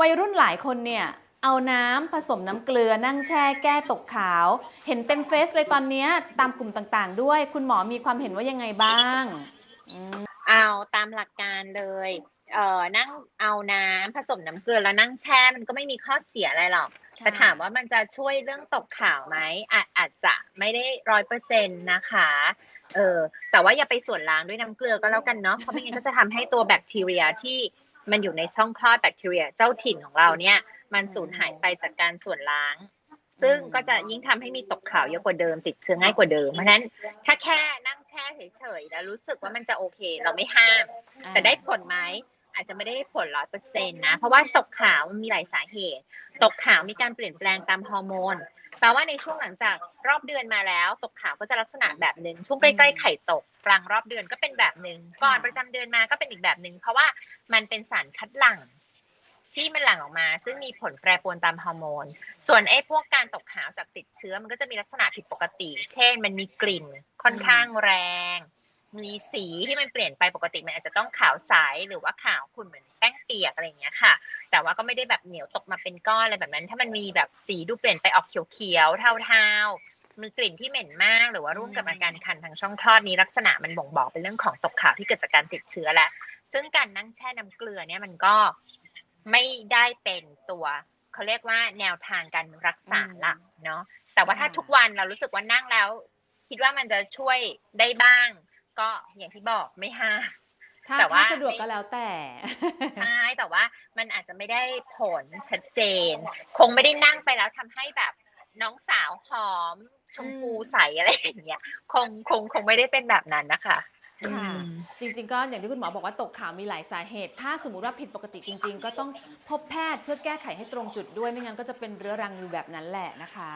วัยรุ่นหลายคนเนี่ยเอาน้ำผสมน้ำเกลือนั่งแช่แก้ตกขาว เห็นเต็มเฟซเลยตอนเนี้ยตามกลุ่มต่างๆ ด้วย คุณหมอมีความเห็นว่ายังไงบ้างอืมเอาตามหลักการเลยเอ่อนั่งเอาน้ำผสมน้ำเกลือแล้วนั่งแช่มันก็ไม่มีข้อเสียอะไรหรอกแต่ถามว่ามันจะช่วยเรื่องตกขาวไหมอาจอาจจะไม่ได้ร้อยเปอร์เซ็นต์นะคะเออแต่ว่าอย่าไปส่วนล้างด้วยน้ำเกลือก็แล้วกันเนาะเพราะไม่งั้นก็จะทำให้ตัวแบคทีเรียที่ มันอยู่ในช่องคลอดแบคทีเรียเจ้าถิ่นของเราเนี่ย มันสูญหายไปจากการส่วนล้าง ซึ่งก็จะยิ่งทำให้มีตกขาวเยอะกว่าเดิม ติดเชื้อง่ายกว่าเดิมเพราะฉะนั้นถ้าแค่นั่งแช่เฉยๆแล้วรู้สึกว่ามันจะโอเค เราไม่ห้าม แต่ได้ผลไหม อาจจะไม่ได้ผลร้อยเปอร์เซ็นต์นะ เพราะว่าตกขาวมันมีหลายสาเหตุ ตกขาวมีการเปลี่ยนแปลงตามฮอร์โมนแปลว่าในช่วงหลังจากรอบเดือนมาแล้ว ตกขาวก็จะลักษณะแบบหนึ่งช่วงใกล้ๆไข่ตกกลางรอบเดือนก็เป็นแบบหนึ่งก่อนประจำเดือนมาก็เป็นอีกแบบหนึ่งเพราะว่ามันเป็นสารคัดหลั่งที่มันหลั่งออกมา ซึ่งมีผลแปรปรวนตามฮอร์โมน ส่วนไอ้พวกการตกขาวจากติดเชื้อมันก็จะมีลักษณะผิดปกติ เช่น มันมีกลิ่นค่อนข้างแรง มีสีที่มันเปลี่ยนไปปกติมันอาจจะต้องขาวใสหรือว่าขาวขุ่นเหมือนแป้งเปียกอะไรอย่างเงี้ยค่ะ แต่ว่าก็ไม่ได้แบบเหนียวตกมาเป็นก้อนอะไรแบบนั้น ถ้ามันมีแบบสีดูเปลี่ยนไปออกเขียวๆเทาๆมีกลิ่นที่เหม็นมากหรือว่าร่วมกับอาการคันทางช่องคลอดนี้ลักษณะมันบ่งบอกเป็นเรื่องของตกขาวที่เกิดจากการติดเชื้อแล้วซึ่งการนั่งแช่น้ำเกลือเนี่ยมันก็ไม่ได้เป็นตัวเขาเรียกว่าแนวทางการรักษาหลักเนาะแต่ว่าถ้าทุกวันเรารู้สึกว่านั่งแล้ว คิดว่ามันจะช่วยได้บ้าง ก็อย่างที่บอกไม่ห้ามถ้าแต่ว่าถ้าสะดวกก็แล้วแต่ ใช่แต่ว่ามันอาจจะไม่ได้ผลชัดเจน คงไม่ได้นั่งไปแล้วทำให้แบบน้องสาวหอม ชมพูอืมใสอะไรอย่างเงี้ยคงคงคงไม่ได้เป็นแบบนั้นนะคะค่ะอืมจริง ๆ ก็อย่างที่คุณหมอบอกว่าตกขาวมีหลายสาเหตุ ถ้าสมมุติว่าผิดปกติจริง ๆ ก็ต้องพบแพทย์เพื่อแก้ไขให้ตรงจุดด้วยไม่งั้นก็จะเป็นเรื้อรังอยู่แบบนั้นแหละนะคะ